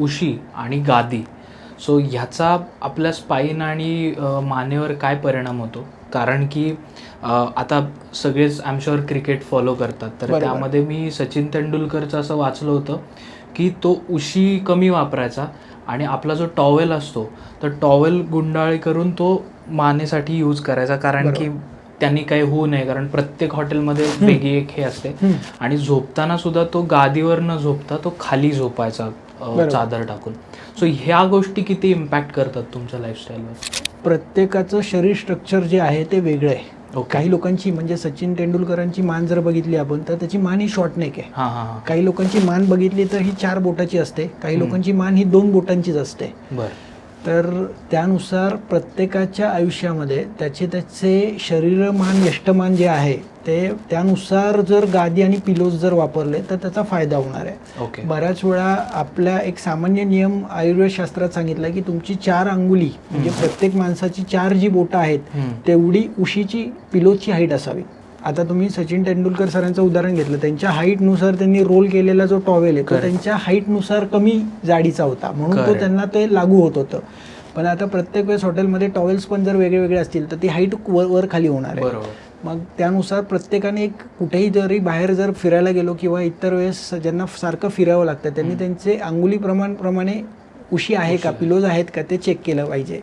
उशी आणि गादी. सो ह्याचा आपल्या स्पाईन आणि मानेवर काय परिणाम होतो? कारण की आता सगळेच I am sure cricket follow करतात. तर. त्यामध्ये मी सचिन तेंडुलकरचं असं वाचलं होतं की तो उशी कमी वापरायचा आणि आपला जो टॉवेल असतो तर टॉवेल गुंडाळी करून तो मानेसाठी यूज करायचा. कारण की त्यांनी काही होऊ नये. कारण प्रत्येक हॉटेलमध्ये वेगळी एक हे असते. आणि झोपताना सुद्धा तो गादीवर न झोपता तो खाली झोपायचा. चादर टाकून. सो ह्या गोष्टी किती इम्पॅक्ट करतात तुमच्या लाईफस्टाईलवर प्रत्येकाचं शरीर स्ट्रक्चर जे आहे ते वेगळं आहे. काही लोकांची म्हणजे सचिन तेंडुलकरांची मान जर बघितली आपण तर त्याची मान ही शॉर्ट नेक आहे. हां हां हां. काही लोकांची मान बघितली तर ही चार बोटाची असते. काही लोकांची मान ही दोन बोटांचीच असते. बरं. तर त्यानुसार प्रत्येकाच्या आयुष्यामध्ये त्याचे त्याचे शरीरमान यष्टमान जे आहे ते त्यानुसार जर गादी आणि पिलोज जर वापरले तर त्याचा फायदा होणार आहे. ओके बऱ्याच वेळा आपल्या एक सामान्य नियम आयुर्वेद शास्त्रात सांगितला की तुमची चार अंगुली म्हणजे प्रत्येक माणसाची चार जी बोटं आहेत. तेवढी उशीची पिलोची हाईट असावी. आता तुम्ही सचिन तेंडुलकर सरांचं उदाहरण घेतलं. त्यांच्या हाईटनुसार त्यांनी रोल केलेला जो टॉवेल आहे तो. त्यांच्या हाईटनुसार कमी जाडीचा होता. म्हणून तो. त्यांना ते लागू होत होतं. पण आता प्रत्येक वेळेस हॉटेलमध्ये टॉवेल्स पण जर वेगळे वेगळे असतील तर ती हाईट वर वर खाली होणार आहे. मग त्यानुसार प्रत्येकाने एक कुठेही जरी बाहेर जर फिरायला गेलो किंवा इतर वेळेस ज्यांना सारखं फिरावं लागतं त्यांनी त्यांचे अंगुली प्रमाण प्रमाणे उशी आहे का पिलोज आहेत का ते चेक केलं पाहिजे.